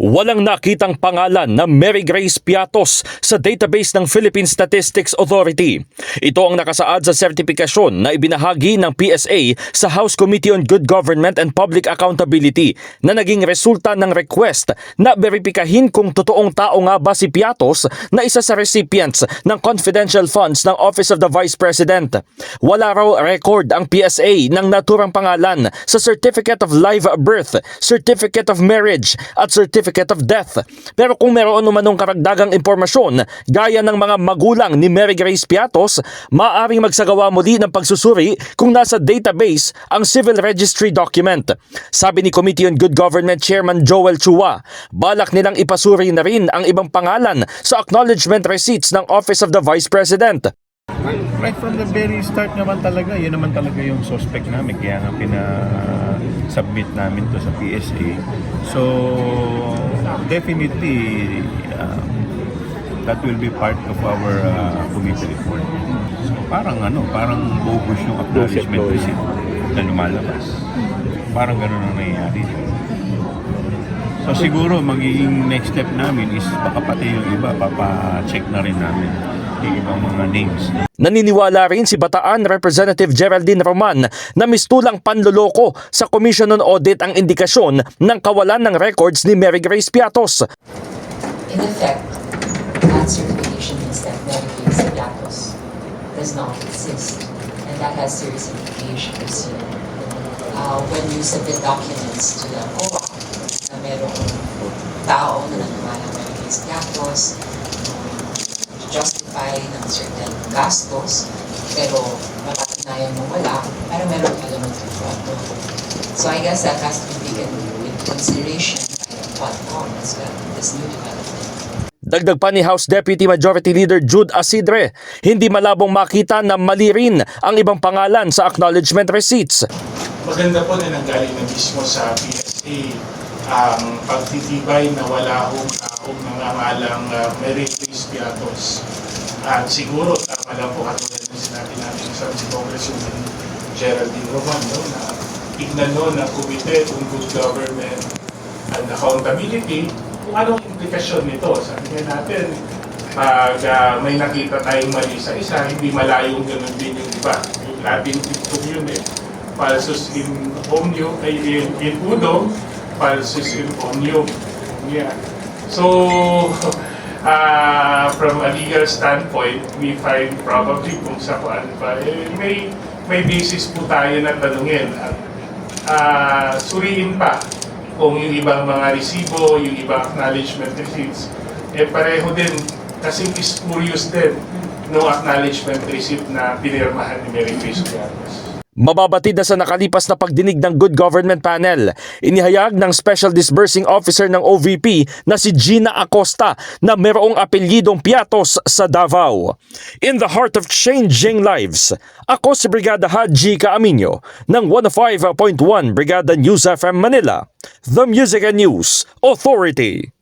Walang nakitang pangalan na Mary Grace Piatos sa database ng Philippine Statistics Authority. Ito ang nakasaad sa sertipikasyon na ibinahagi ng PSA sa House Committee on Good Government and Public Accountability na naging resulta ng request na beripikahin kung totoong tao nga ba si Piatos na isa sa recipients ng confidential funds ng Office of the Vice President. Wala raw record ang PSA ng naturang pangalan sa Certificate of Live Birth, Certificate of Marriage at Certificate of Death. Pero kung meron umanong karagdagang impormasyon gaya ng mga magulang ni Mary Grace Piatos, maaaring magsagawa muli ng pagsusuri kung nasa database ang civil registry document. Sabi ni Committee on Good Government Chairman Joel Chua, balak nilang ipasuri na rin ang ibang pangalan sa acknowledgement receipts ng Office of the Vice President. Right from the very start naman talaga, yun naman talaga yung suspect namin. Kaya nga pina-submit namin to sa PSA. So, definitely, um, that will be part of our uh, committee report. So, parang ano, parang bogus yung acknowledgement receipt na lumalabas. Parang ganun ang nangyayari. So siguro magiging next step namin is baka pati yung iba, papa-check na rin namin yung ibang mga names. Naniniwala rin si Bataan Representative Geraldine Roman na mistulang panloloko sa Commission on Audit ang indikasyon ng kawalan ng records ni Mary Grace Piatos. In effect, that certification means that Medicaid status does not exist, and that has serious implications. Uh, when you submit documents to the OWA na merong tao na nagmamahal ng Medicaid status, to justify ng certain gastos, pero mapatunayan mo wala, pero meron ka naman fraud doon. So I guess that has to be taken into consideration by the Quadcom as well, this new development. Dagdag pa ni House Deputy Majority Leader Jude Asidre, hindi malabong makita na mali rin ang ibang pangalan sa acknowledgement receipts. maganda po na nanggaling na mismo sa PSA ang pagtitibay na wala hong taong nangangalang uh, Grace Piatos. At siguro, tama lang po katulad ng sinabi natin sa si Congresswoman Geraldine Roman, no, na ignano ng Committee on Good Government and Accountability kung anong implikasyon nito. Sabi nga natin, pag ah, may nakita tayong mali sa isa, hindi malayong ganun din yung iba. Yung Latin dictum yun eh. Falsus in omnium, ay in, in uno, falsus in omnium. Yeah. So, ah, from a legal standpoint, we find probably kung sa kuan pa, eh, may, may basis po tayo na tanungin at ah, suriin pa kung yung ibang mga resibo, yung ibang acknowledgement receipts, eh pareho din, kasing spurious din no acknowledgement receipt na pinirmahan ni Mary Grace Llanos. Mababatid na sa nakalipas na pagdinig ng Good Government Panel, inihayag ng Special Disbursing Officer ng OVP na si Gina Acosta na mayroong apelyidong Piatos sa Davao. In the heart of changing lives, ako si Brigada Haji Kaaminyo ng 105.1 Brigada News FM Manila, The Music and News Authority.